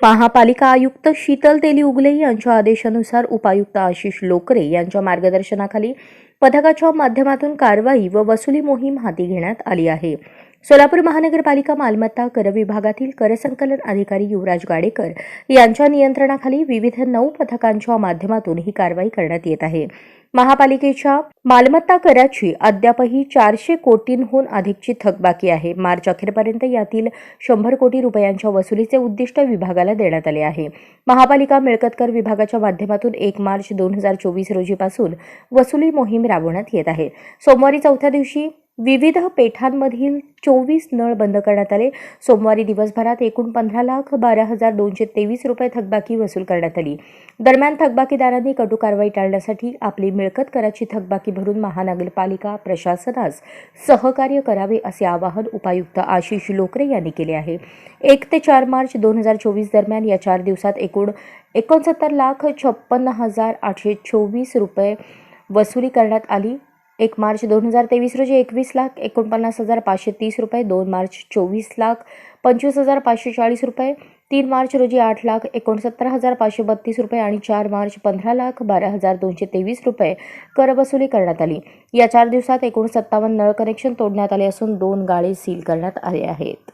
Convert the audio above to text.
महापालिका आयुक्त शीतल तेली उगले यांच्या आदेशानुसार उपायुक्त आशिष लोकरे यांच्या मार्गदर्शनाखाली पथकाच्या माध्यमातून कारवाई व वसुली मोहीम हाती घेण्यात आली आहे. सोलापूर महानगरपालिका मालमत्ता कर विभागातील करसंकलन अधिकारी युवराज गाडेकर यांच्या नियंत्रणाखाली विविध नऊ पथकांच्या माध्यमातून ही कारवाई करण्यात येत आहे. महापालिकेच्या मालमत्ता कराची अद्यापही चारशे कोटींहून अधिकची थकबाकी आहे. मार्च अखेरपर्यंत यातील शंभर कोटी रुपयांच्या वसुलीचे उद्दिष्ट विभागाला देण्यात आले आहे. महापालिका मिळकत कर विभागाच्या माध्यमातून एक मार्च दोन हजार चोवीस रोजीपासून वसुली मोहीम राबवण्यात येत आहे. सोमवारी चौथ्या दिवशी विविध पेठांमधील चोवीस नळ बंद करण्यात आले. सोमवारी दिवसभरात एकूण पंधरा लाख बारा हजार दोनशे तेवीस रुपये थकबाकी वसूल करण्यात आली. दरम्यान थकबाकीदारांनी कटू कारवाई टाळण्यासाठी आपली मिळकत कराची थकबाकी भरून महानगरपालिका प्रशासनास सहकार्य करावे असे आवाहन उपायुक्त आशिष लोकरे यांनी केले आहे. एक ते चार मार्च दोन हजार चोवीस दरम्यान या चार दिवसात एकूण एकोणसत्तर लाख छप्पन्न हजार आठशे चोवीस रुपये वसुली करण्यात आली. एक मार्च दोन हजार तेवीस रोजी एकवीस लाख एकोणपन्नास हजार पाचशे तीस रुपये दोन मार्च चोवीस लाख पंचवीस हजार पाचशे चाळीस रुपये तीन मार्च रोजी आठ लाख एकोणसत्तर हजार पाचशे बत्तीस रुपये आणि चार मार्च पंधरा लाख बारा हजार दोनशे तेवीस रुपये करवसुली करण्यात आली. या चार दिवसात एकूण सत्तावन्न नळ कनेक्शन तोडण्यात आले असून दोन गाळे सील करण्यात आले आहेत.